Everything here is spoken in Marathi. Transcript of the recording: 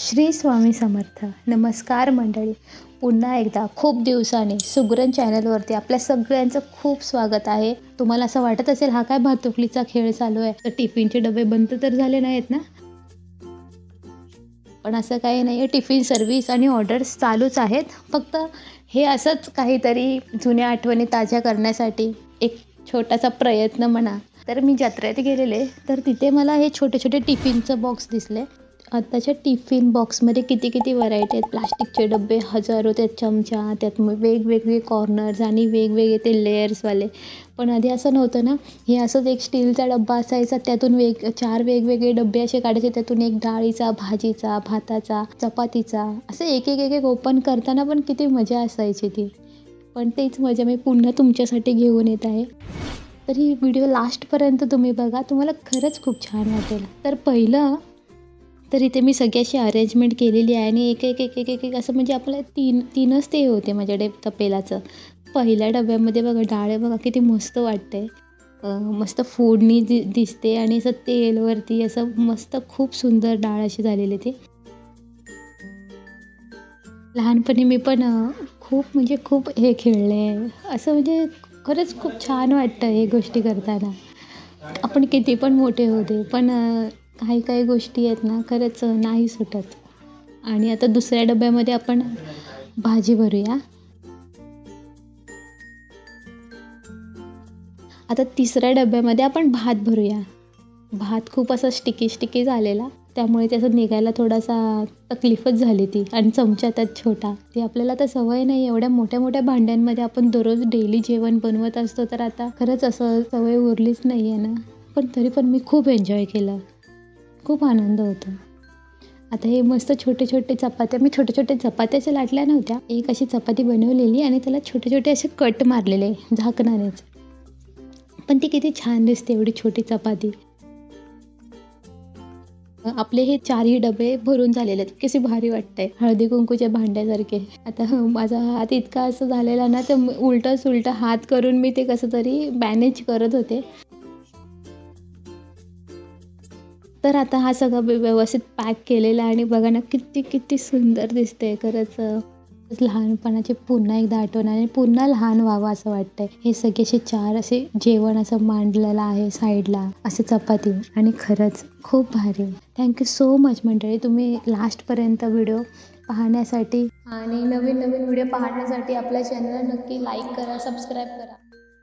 श्री स्वामी समर्थ. नमस्कार मंडळी. पुन्हा एकदा खूप दिवसाने सुगरण चॅनलवरती आपल्या सगळ्यांचं खूप स्वागत आहे. तुम्हाला असं वाटत असेल हा काय भातुकलीचा खेळ चालू आहे? तर टिफिनचे डबे बंद तर झाले नाहीत ना? पण असं काही नाही आहे टिफिन सर्व्हिस आणि ऑर्डर्स चालूच आहेत. फक्त हे असंच काहीतरी जुन्या आठवणी ताज्या करण्यासाठी एक छोटासा प्रयत्न म्हणा. तर मी जत्रेत गेलेले. तर तिथे मला हे छोटे छोटे टिफिनचं बॉक्स दिसले. आत्ताच्या टिफिन बॉक्समध्ये किती किती व्हरायटी आहेत? प्लास्टिकचे डबे हजारो त्यात चमचा त्यात मग वेगवेगळे कॉर्नर्स आणि वेगवेगळे ते लेयर्सवाले पण आधी असं नव्हतं ना? हे असंच एक स्टीलचा डब्बा असायचा त्यातून वेग चार वेगवेगळे डबे असे काढायचे त्यातून एक डाळीचा भाजीचा भाताचा चपातीचा. असं एक एक एक एक ओपन करताना पण किती मजा असायची ती. पण तेच मजा मी पुन्हा तुमच्यासाठी घेऊन येत आहे. तर ही व्हिडिओ लास्टपर्यंत तुम्ही बघा तुम्हाला खरंच खूप छान वाटेल. तर पहिलं तर इथे मी सगळी अशी अरेंजमेंट केलेली आहे आणि एक एक एक एक एक एक असं म्हणजे आपलं तीन तीनच ते होते माझ्याकडे तपेलाचं. पहिल्या डब्यामध्ये बघा डाळ बघा किती मस्त वाटते मस्त फोडणी दि दिसते आणि असं तेलवरती असं मस्त खूप सुंदर डाळ अशी झालेली ती. लहानपणी मी पण खूप म्हणजे खूप हे खेळले. असं म्हणजे खरंच खूप छान वाटतं हे गोष्टी करताना. आपण किती पण मोठे होते पण काही काही गोष्टी आहेत ना खरंच नाही सुटत. आणि आता दुसऱ्या डब्यामध्ये आपण भाजी भरूया. आता तिसऱ्या डब्यामध्ये आपण भात भरूया. भात खूप असा स्टिकी स्टिकी झालेला. त्यामुळे त्याचं निघायला थोडासा तकलीफच झाली ती. आणि चमचा त्यात छोटा. ती आपल्याला तर सवय नाही. एवढ्या मोठ्या मोठ्या भांड्यांमध्ये आपण दररोज डेली जेवण बनवत असतो तर आता खरंच असं सवय उरलीच नाही आहे ना. पण तरी पण मी खूप एन्जॉय केलं. खूप आनंद होतो. आता हे मस्त छोटे छोटे चपात्या मी छोटे छोटे चपात्याच्या लाटल्या नव्हत्या. एक अशी चपाती बनवलेली आणि त्याला छोटे छोटे असे कट मारलेले झाकणारेच. पण ती किती छान दिसते एवढी छोटी चपाती. आपले हे चारही डबे भरून झालेले आहेत. कसे भारी वाटतंय. हळदी कुंकूच्या भांड्यासारखे. आता माझा हात इतका असं झालेला ना तर उलटं सुलटं हात करून मी ते कसं तरी मॅनेज करत होते. तर आता हा सगळं व्यवस्थित पॅक केलेला आणि बघा ना किती किती सुंदर दिसते खरंच. लहानपणाचे पुन्हा एकदा आठवण आणि पुन्हा लहान व्हावं असं वाटतंय. हे सगळे असे चार असे जेवण असं मांडलेलं आहे साईडला असं चपाती आणि खरंच खूप भारी. थँक्यू सो मच मंडळी. तुम्ही लास्टपर्यंत व्हिडिओ पाहण्यासाठी आणि नवीन नवीन व्हिडिओ पाहण्यासाठी आपल्या चॅनल नक्की लाईक करा सबस्क्राईब करा.